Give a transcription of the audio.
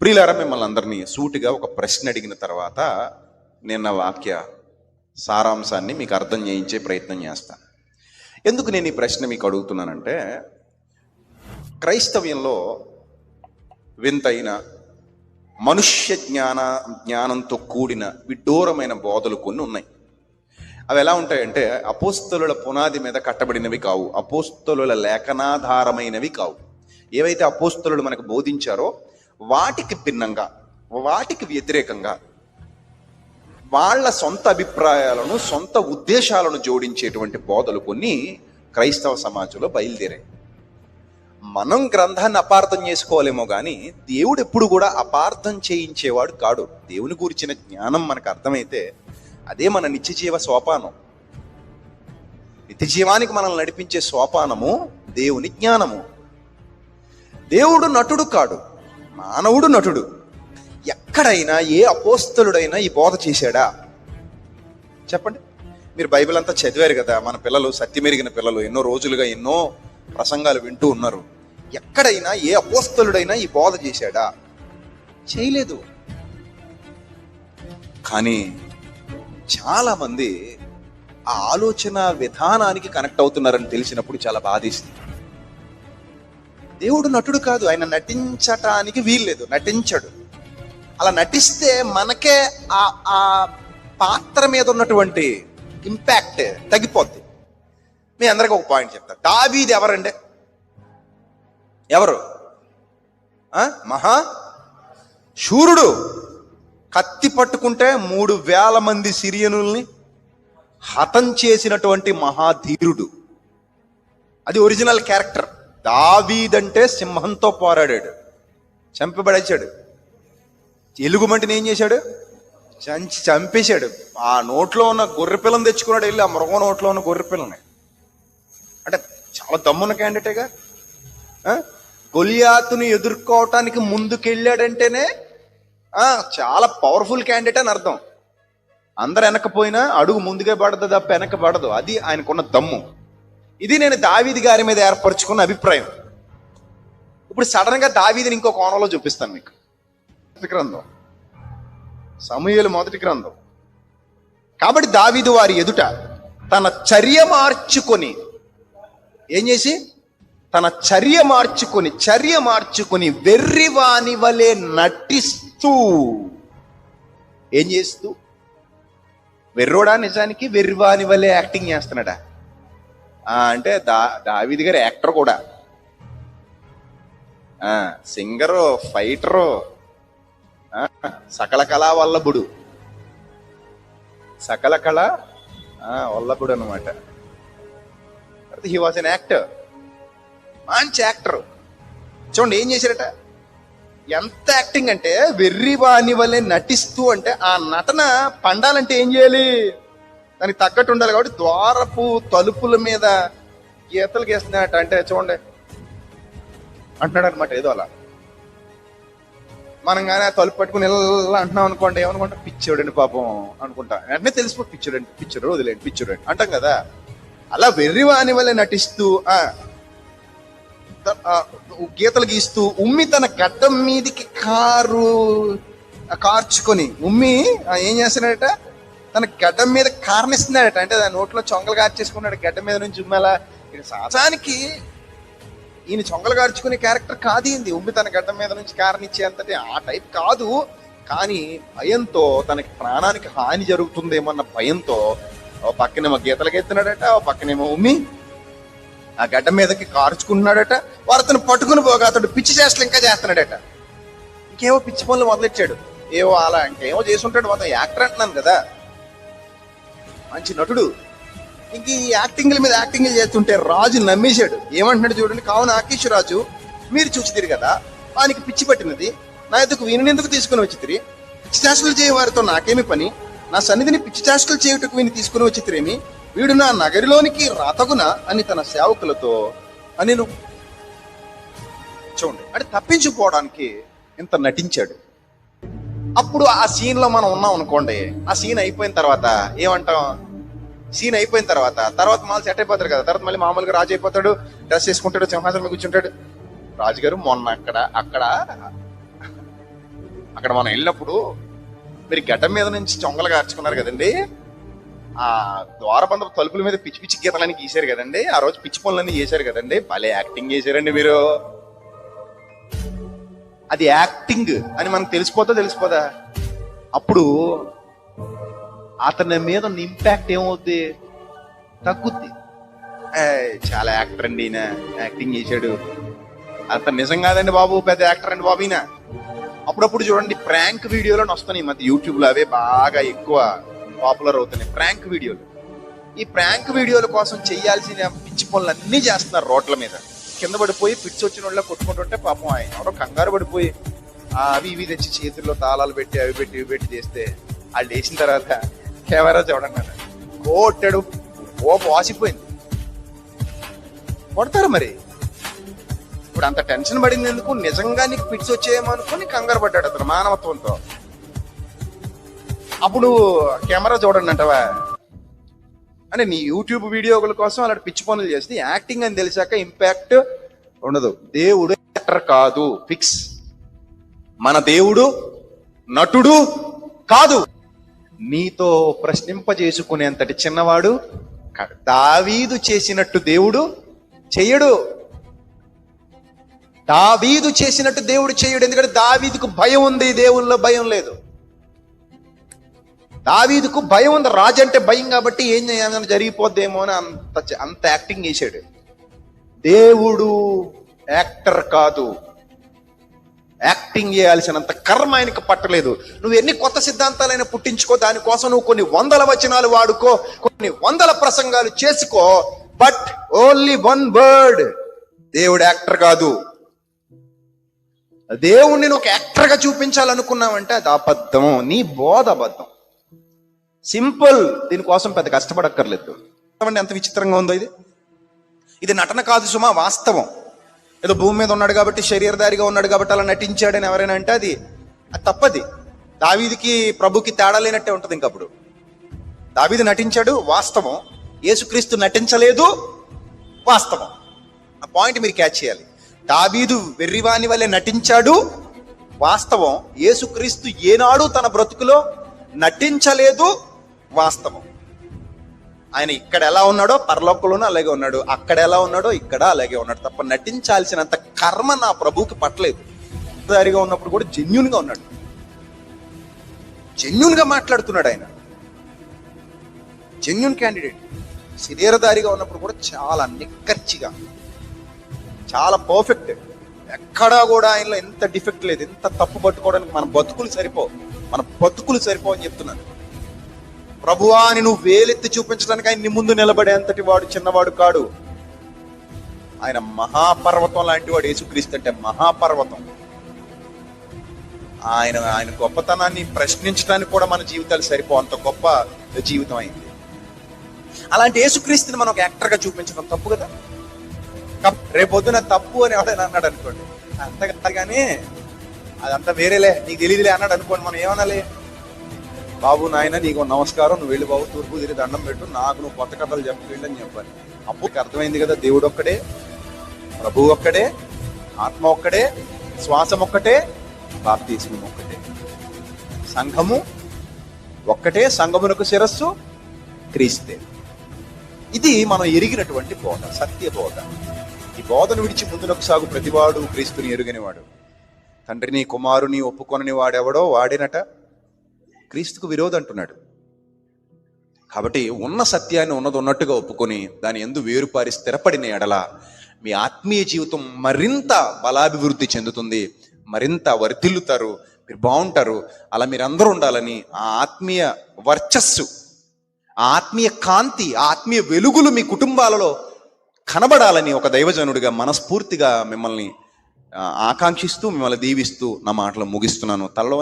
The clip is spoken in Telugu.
ప్రియులారా మిమ్మల్ని అందరినీ సూటిగా ఒక ప్రశ్న అడిగిన తర్వాత నిన్న వాక్య సారాంశాన్ని మీకు అర్థం చేయించే ప్రయత్నం చేస్తాను ఎందుకు నేను ఈ ప్రశ్న మీకు అడుగుతున్నానంటే క్రైస్తవ్యంలో వింతైన మనుష్య జ్ఞాన జ్ఞానంతో కూడిన విడ్డూరమైన బోధలు కొన్ని ఉన్నాయి. అవి ఎలా ఉంటాయంటే అపోస్తలుల పునాది మీద కట్టబడినవి కావు అపోస్తలుల లేఖనాధారమైనవి కావు. ఏవైతే అపోస్తలు మనకు బోధించారో వాటికి భిన్నంగా వాటికి వ్యతిరేకంగా వాళ్ళ సొంత అభిప్రాయాలను సొంత ఉద్దేశాలను జోడించేటువంటి బోధలు కొన్ని క్రైస్తవ సమాజంలో బయలుదేరాయి. మనం గ్రంథాన్ని అపార్థం చేసుకోలేమో కానీ దేవుడు ఎప్పుడు కూడా అపార్థం చేయించేవాడు కాడు. దేవుని గురించిన జ్ఞానం మనకు అర్థమైతే అదే మన నిత్యజీవ సోపానం. నిత్యజీవానికి మనల్ని నడిపించే సోపానము దేవుని జ్ఞానము. దేవుడు నటుడు కాడు. మానవుడు నటుడు. ఎక్కడైనా ఏ అపోస్తలుడైనా ఈ బోధ చేశాడా? చెప్పండి. మీరు బైబిల్ అంతా చదివారు కదా మన పిల్లలు సత్యమెరిగిన పిల్లలు ఎన్నో రోజులుగా ఎన్నో ప్రసంగాలు వింటూ ఉన్నారు. ఎక్కడైనా ఏ అపోస్తలుడైనా ఈ బోధ చేశాడా? చేయలేదు. కానీ చాలామంది ఆ ఆలోచన విధానానికి కనెక్ట్ అవుతున్నారని తెలిసినప్పుడు చాలా బాధేస్తుంది దేవుడు నటుడు కాదు ఆయన నటించటానికి వీల్లేదు నటించడు. అలా నటిస్తే మనకే ఆ ఆ పాత్ర మీద ఉన్నటువంటి ఇంపాక్ట్ తగ్గిపోద్ది. మీ అందరికి ఒక పాయింట్ చెప్తా. దావీది ఎవరండి? ఎవరు? ఆ? మహా? శూరుడు. కత్తి పట్టుకుంటే మూడు వేల మంది సిరియనుల్ని హతం చేసినటువంటి మహాధీరుడు. అది ఒరిజినల్ క్యారెక్టర్ దావీదంటే సింహంతో పోరాడాడు. చంపబడేశాడు. ఎలుగుమంటిని ఏం చేశాడు? చంచి చంపేశాడు. ఆ నోట్లో ఉన్న గొర్రె పిల్లని తెచ్చుకున్నాడు వెళ్ళి ఆ మృగం నోట్లో ఉన్న గొర్రె పిల్లని. అంటే చాలా దమ్మున్న క్యాండిడేటేగా గొలియాతుని ఎదుర్కోవటానికి ముందుకెళ్ళాడంటేనే చాలా పవర్ఫుల్ క్యాండిడేట్ అని అర్థం. అందరు వెనకపోయినా అడుగు ముందుగా పడదు తప్ప వెనక పడదు. అది ఆయనకున్న దమ్ము. ఇది నేను దావీది గారి మీద ఏర్పరచుకున్న అభిప్రాయం. ఇప్పుడు సడన్గా దావీదిని ఇంకో కోణంలో చూపిస్తాను మీకు. గ్రంథం. సమూహలు మొదటి గ్రంథం. కాబట్టి దావీదు వారి ఎదుట తన చర్య మార్చుకొని ఏం చేసి? తన చర్య మార్చుకొని చర్య మార్చుకొని వెర్రివాని వలె నటిస్తూ ఏం చేస్తూ? వెర్రోడా నిజానికి? వెర్రివాని వలె యాక్టింగ్ చేస్తున్నాడా? అంటే దా దావీది గారు యాక్టర్ కూడా. సింగరు ఫైటరు సకల కళా వల్లభుడు. సకల కళ వల్లభుడు అనమాట హీ వాజ్ అన్ యాక్టర్ మంచి యాక్టర్. చూడండి ఏం చేశారట? ఎంత యాక్టింగ్ అంటే వెర్రి వాణి వల్లే నటిస్తూ అంటే ఆ నటన పండాలంటే ఏం చేయాలి? దానికి తగ్గట్టు ఉండాలి కాబట్టి ద్వారపు తలుపుల మీద గీతలు గీస్తున్నాయట. అంటే చూడండి. అంటున్నాడు అనమాట ఏదో అలా. మనం కానీ ఆ తలుపు పట్టుకుని ఇలా అంటున్నాం అనుకోండి ఏమనుకుంటా? పిచ్చోడండి పాపం అనుకుంటా. వెంటనే తెలిసిపో పిచ్చోడండి పిచ్చోడు వదిలేండి పిచ్చోడండి అంటాం కదా. అలా వెర్రివాని వల్ల నటిస్తూ ఆ గీతలు గీస్తూ ఉమ్మి తన గడ్డం మీదికి కారు కార్చుకొని ఉమ్మి ఏం చేస్తున్నాడట? తన గడ్డం మీద కారణిస్తున్నాడట. అంటే దాని నోట్లో చొంగలు కార్చేసుకున్నాడు గడ్డం మీద నుంచి ఉమ్మేలా ఇక ఈయన చొంగలు కార్చుకునే క్యారెక్టర్ కాదు ఇంది ఉమ్మి తన గడ్డం మీద నుంచి కారణించేంతటి ఆ టైప్ కాదు. కానీ భయంతో తనకి ప్రాణానికి హాని జరుగుతుందేమన్న భయంతో ఓ పక్కనేమో గీతలకు ఎత్తున్నాడట ఓ పక్కనేమో ఉమ్మి ఆ గడ్డ మీదకి కార్చుకుంటున్నాడట. వారు అతను పట్టుకుని పోగా అతడు పిచ్చి చేష్టలు ఇంకా చేస్తున్నాడట. ఇంకేవో పిచ్చి పనులు మొదలెట్టాడు. ఏవో అలా అంటే ఇంకేమో చేసుంటాడు. మొత్తం యాక్టర్ అంటున్నాను కదా. మంచి నటుడు. ఇంక ఈ యాక్టింగ్ల మీద యాక్టింగ్లు చేస్తుంటే రాజు నమ్మేశాడు. ఏమంటున్నాడు చూడండి కావున ఆకేష్ రాజు మీరు చూసిదిరి కదా వానికి పిచ్చి పట్టినది నా ఎదుకు వీనిని తీసుకుని వచ్చితిరి? పిచ్చి చేష్టలు చేయవారితో నాకేమి పని? నా సన్నిధిని పిచ్చి చేష్టలు చేయుటకు వీని తీసుకుని వచ్చితిరేమి? వీడు నా నగరిలోనికి రాతగున అని తన సేవకులతో అని చూడండి అంటే తప్పించుకోవడానికి ఇంత నటించాడు. అప్పుడు ఆ సీన్లో మనం ఉన్నాం అనుకోండి ఆ సీన్ అయిపోయిన తర్వాత ఏమంటాం? సీన్ అయిపోయిన తర్వాత తర్వాత మళ్ళీ సెట్ అయిపోతారు కదా తర్వాత మళ్ళీ మామూలుగా రాజు అయిపోతాడు డ్రెస్ వేసుకుంటాడు సింహాసనం మీద కూర్చుంటాడు. రాజుగారు మొన్న అక్కడ అక్కడ అక్కడ మనం వెళ్ళినప్పుడు మీరు గడ్డం మీద నుంచి చొంగలు గార్చుకున్నారు కదండి? ఆ ద్వారబంధ తలుపుల మీద పిచ్చి పిచ్చి గీతలని గీశారు కదండి? ఆ రోజు పిచ్చి పనులన్నీ చేశారు కదండి? భలే యాక్టింగ్ చేశారండి మీరు. అది యాక్టింగ్ అని మనకు తెలిసిపోతా తెలిసిపోదా? అప్పుడు అతని మీద ఉన్న ఇంపాక్ట్ ఏమవుద్ది? తగ్గుద్ది. చాలా యాక్టర్ అండి ఈయన. యాక్టింగ్ చేశాడు. అతను నిజం కాదండి బాబు పెద్ద యాక్టర్ అండి బాబు ఈయన. అప్పుడప్పుడు చూడండి ప్రాంక్ వీడియోలో వస్తున్నాయి ఈ మధ్య యూట్యూబ్లో అవే బాగా ఎక్కువ పాపులర్ అవుతున్నాయి. ప్రాంక్ వీడియోలు ఈ ప్రాంక్ వీడియోల కోసం చేయాల్సిన పిచ్చి పనులు అన్నీ చేస్తున్నారు రోడ్ల మీద. కింద పడిపోయి పిచ్చి వచ్చిన వాళ్ళ కొట్టుకుంటుంటే పాపం ఆయన ఎవరో కంగారు పడిపోయి అవి ఇవి తెచ్చి చేతుల్లో తాళాలు పెట్టి అవి పెట్టి ఇవి పెట్టి చేస్తే వాళ్ళు వేసిన తర్వాత కెమెరా చూడండి అన్న. కొట్టాడు. ఓ వాసిపోయింది. కొడతారు మరి. ఇప్పుడు అంత టెన్షన్ పడింది ఎందుకు? నిజంగా నీకు పిచ్చి వచ్చేయేమో అనుకుని కంగారు పడ్డాడు అతను మానవత్వంతో. అప్పుడు కెమెరా చూడండి అంటవా? అంటే నీ యూట్యూబ్ వీడియోల కోసం అలాంటి పిచ్చి పనులు చేస్తే యాక్టింగ్ అని తెలిసాక ఇంపాక్ట్ ఉండదు. దేవుడు యాక్టర్ కాదు ఫిక్స్ మన దేవుడు నటుడు కాదు. నీతో ప్రశ్నింపజేసుకునేంతటి చిన్నవాడు దావీదు చేసినట్టు దేవుడు చెయ్యడు దావీదు చేసినట్టు దేవుడు చేయడు. ఎందుకంటే దావీదుకు భయం ఉంది దేవుల్లో భయం లేదు. దావీదుకు భయం ఉంది. రాజు అంటే భయం కాబట్టి ఏం చేయాలని జరిగిపోద్దేమో అని అంత అంత యాక్టింగ్ చేశాడు. దేవుడు యాక్టర్ కాదు. యాక్టింగ్ చేయాల్సినంత కర్మ ఆయనకు పట్టలేదు. నువ్వు ఎన్ని కొత్త సిద్ధాంతాలైనా పుట్టించుకో దానికోసం నువ్వు కొన్ని వందల వచనాలు వాడుకో కొన్ని వందల ప్రసంగాలు చేసుకో బట్ ఓన్లీ వన్ వర్డ్ దేవుడు యాక్టర్ కాదు. దేవుణ్ణి నువ్వు ఒక యాక్టర్గా చూపించాలనుకున్నావంటే అది అబద్ధం నీ బోధ అబద్ధం. సింపుల్ దీనికోసం పెద్ద కష్టపడక్కర్లేదు. చూడండి ఎంత విచిత్రంగా ఉందో ఇది. ఇది నటన కాదు సుమా వాస్తవం. ఏదో భూమి మీద ఉన్నాడు కాబట్టి శరీరధారిగా ఉన్నాడు కాబట్టి అలా నటించాడని ఎవరైనా అంటే అది అది తప్పది. దావీదికి ప్రభుకి తేడా లేనట్టే ఉంటుంది ఇంకప్పుడు దావీది నటించాడు వాస్తవం. యేసుక్రీస్తు నటించలేదు వాస్తవం. ఆ పాయింట్ మీరు క్యాచ్ చేయాలి. దావీదు వెర్రివాని వల్లే నటించాడు వాస్తవం. యేసుక్రీస్తు ఏనాడు తన బ్రతుకులో నటించలేదు వాస్తవం. ఆయన ఇక్కడ ఎలా ఉన్నాడో పరలోకంలోనూ అలాగే ఉన్నాడు. అక్కడ ఎలా ఉన్నాడో ఇక్కడ అలాగే ఉన్నాడు. తప్ప నటించాల్సినంత కర్మ నా ప్రభువుకి పట్టలేదు. దారిగా ఉన్నప్పుడు కూడా జెన్యున్గా ఉన్నాడు. జెన్యున్గా మాట్లాడుతున్నాడు ఆయన. Genuine candidate. శరీరదారిగా ఉన్నప్పుడు కూడా చాలా నిక్కర్చిగా చాలా పర్ఫెక్ట్. ఎక్కడా కూడా ఆయనలో ఎంత డిఫెక్ట్ లేదు. ఎంత తప్పు పట్టుకోవడానికి మన బతుకులు సరిపో మన బతుకులు సరిపో అని చెప్తున్నాను ప్రభువా అని నువ్వు వేలెత్తి చూపించడానికి ఆయన నీ ముందు నిలబడే అంతటి వాడు చిన్నవాడు కాడు. ఆయన మహాపర్వతం లాంటి వాడు యేసుక్రీస్తు అంటే మహాపర్వతం. ఆయన ఆయన గొప్పతనాన్ని ప్రశ్నించడానికి కూడా మన జీవితాలు సరిపో అంత గొప్ప జీవితం అయింది. అలాంటి యేసుక్రీస్తుని మనం ఒక యాక్టర్గా చూపించడం తప్పు కదా? రేపొద్దున తప్పు అని ఎవడైనా అన్నాడు అనుకోండి. అంత కాదు కానీ అదంతా వేరేలే నీకు తెలియదులే అన్నాడు అనుకోండి మనం ఏమనాలి? బాబు నాయన నీకు నమస్కారం నువ్వు వెళ్ళి బాబు తూర్పు తిరిగి దండం పెట్టు నాకు నువ్వు కొత్త కథలు చెప్పండి అని చెప్పాలి. అప్పుడు అర్థమైంది కదా దేవుడు ఒక్కడే ప్రభు ఒక్కడే ఆత్మ ఒక్కడే శ్వాసం ఒక్కటే బాప్తీస్మం ఒక్కటే. సంఘము ఒక్కటే సంఘమునకు శిరస్సు క్రీస్తే. ఇది మనం ఎరిగినటువంటి బోధ సత్య బోధ. ఈ బోధను విడిచి ముందునకు సాగు ప్రతివాడు క్రీస్తుని ఎరుగనివాడు. తండ్రిని కుమారుని ఒప్పుకొనని వాడెవడో వాడినట. క్రీస్తుకు విరోధం అంటున్నాడు. కాబట్టి ఉన్న సత్యాన్ని ఉన్నది ఉన్నట్టుగా ఒప్పుకొని దాని ఎందు వేరుపారి స్థిరపడిన ఎడల మీ ఆత్మీయ జీవితం మరింత బలాభివృద్ధి చెందుతుంది మరింత వర్ధిల్లుతారు మీరు బాగుంటారు అలా మీరందరూ ఉండాలని ఆ ఆత్మీయ వర్చస్సు ఆ ఆత్మీయ కాంతి ఆ ఆత్మీయ వెలుగులు మీ కుటుంబాలలో కనబడాలని ఒక దైవజనుడిగా మనస్ఫూర్తిగా మిమ్మల్ని ఆకాంక్షిస్తూ మిమ్మల్ని దీవిస్తూ నా మాటలు ముగిస్తున్నాను. తలలో